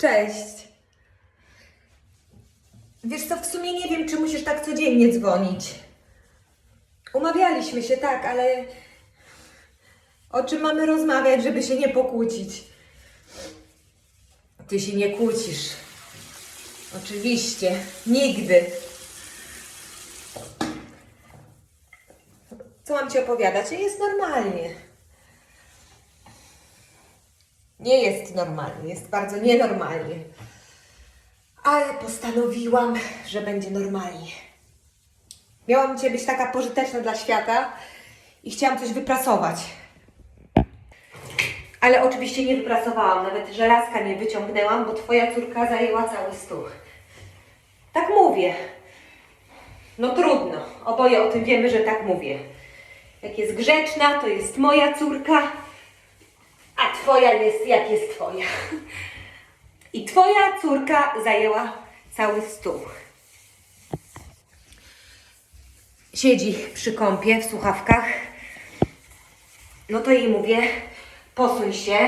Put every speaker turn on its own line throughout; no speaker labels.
cześć. Wiesz co, w sumie nie wiem, czy musisz tak codziennie dzwonić. Umawialiśmy się, tak, ale o czym mamy rozmawiać, żeby się nie pokłócić? Ty się nie kłócisz. Oczywiście, nigdy. Co mam ci opowiadać? Jest normalnie. Nie jest normalnie, jest bardzo nienormalnie. Ale postanowiłam, że będzie normalnie. Miałam cię być taka pożyteczna dla świata i chciałam coś wyprasować. Ale oczywiście nie wyprasowałam, nawet żelazka nie wyciągnęłam, bo twoja córka zajęła cały stół. Tak mówię. No trudno, oboje o tym wiemy, że tak mówię. Jak jest grzeczna, to jest moja córka, a twoja jest jak jest twoja. I twoja córka zajęła cały stół. Siedzi przy kąpie w słuchawkach. No to jej mówię, posuń się,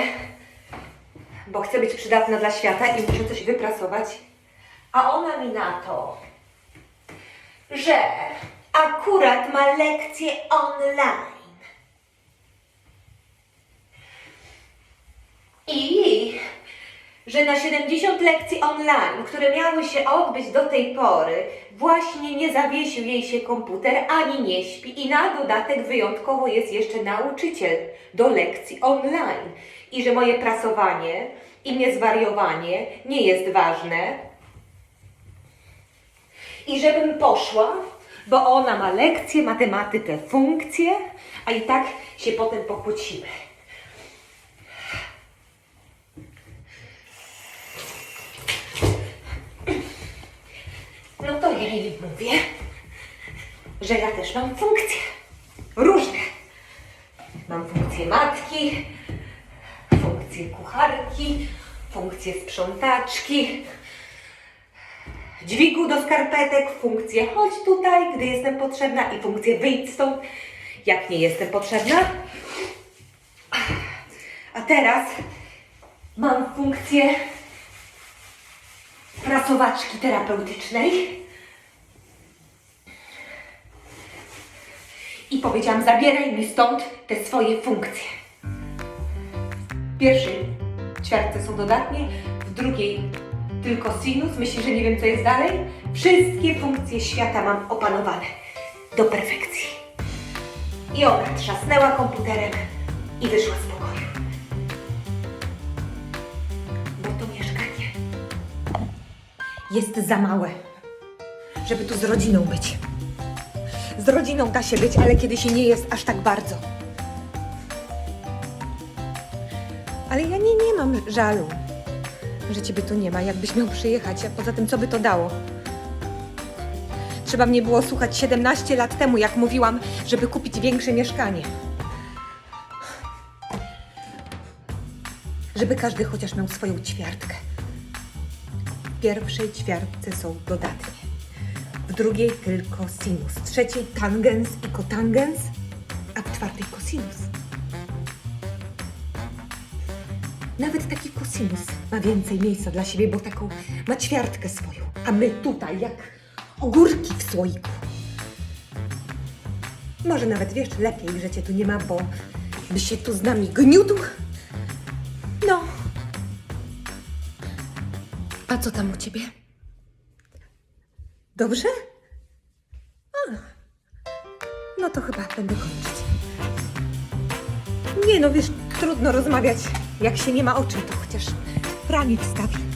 bo chcę być przydatna dla świata i muszę coś wyprasować. A ona mi na to, że akurat ma lekcję online. I że na 70 lekcji online, które miały się odbyć do tej pory, właśnie nie zawiesił jej się komputer ani nie śpi i na dodatek wyjątkowo jest jeszcze nauczyciel do lekcji online. I że moje prasowanie i mnie zwariowanie nie jest ważne. I żebym poszła, bo ona ma lekcję, matematykę, funkcję, a i tak się potem pokłócimy. No to ja jej mówię, że ja też mam funkcje. Różne. Mam funkcję matki, funkcję kucharki, funkcję sprzątaczki, dźwigu do skarpetek, funkcję chodź tutaj, gdy jestem potrzebna i funkcję wyjdź stąd, jak nie jestem potrzebna. A teraz mam funkcję prasowaczki terapeutycznej. I powiedziałam, zabieraj mi stąd te swoje funkcje. W pierwszej ćwiartce są dodatnie, w drugiej tylko sinus. Myślisz, że nie wiem, co jest dalej? Wszystkie funkcje świata mam opanowane do perfekcji. I ona trzasnęła komputerem i wyszła z pokoju. Bo to mieszkanie jest za małe, żeby tu z rodziną być. Z rodziną da się być, ale kiedy się nie jest aż tak bardzo. Ale ja nie, nie mam żalu, że ciebie tu nie ma. Jakbyś miał przyjechać, a poza tym, co by to dało? Trzeba mnie było słuchać 17 lat temu, jak mówiłam, żeby kupić większe mieszkanie. Żeby każdy chociaż miał swoją ćwiartkę. W pierwszej ćwiartce są dodatnie, w drugiej tylko sinus, w trzeciej tangens i kotangens, a w czwartej kosinus. Nawet taki kosinus ma więcej miejsca dla siebie, bo taką ma ćwiartkę swoją, a my tutaj jak ogórki w słoiku. Może nawet wiesz lepiej, że cię tu nie ma, bo by się tu z nami gniótł. No. A co tam u ciebie? Dobrze? No to chyba będę kończyć. Nie no, wiesz, trudno rozmawiać, jak się nie ma o czym, to chociaż pranie wstawi.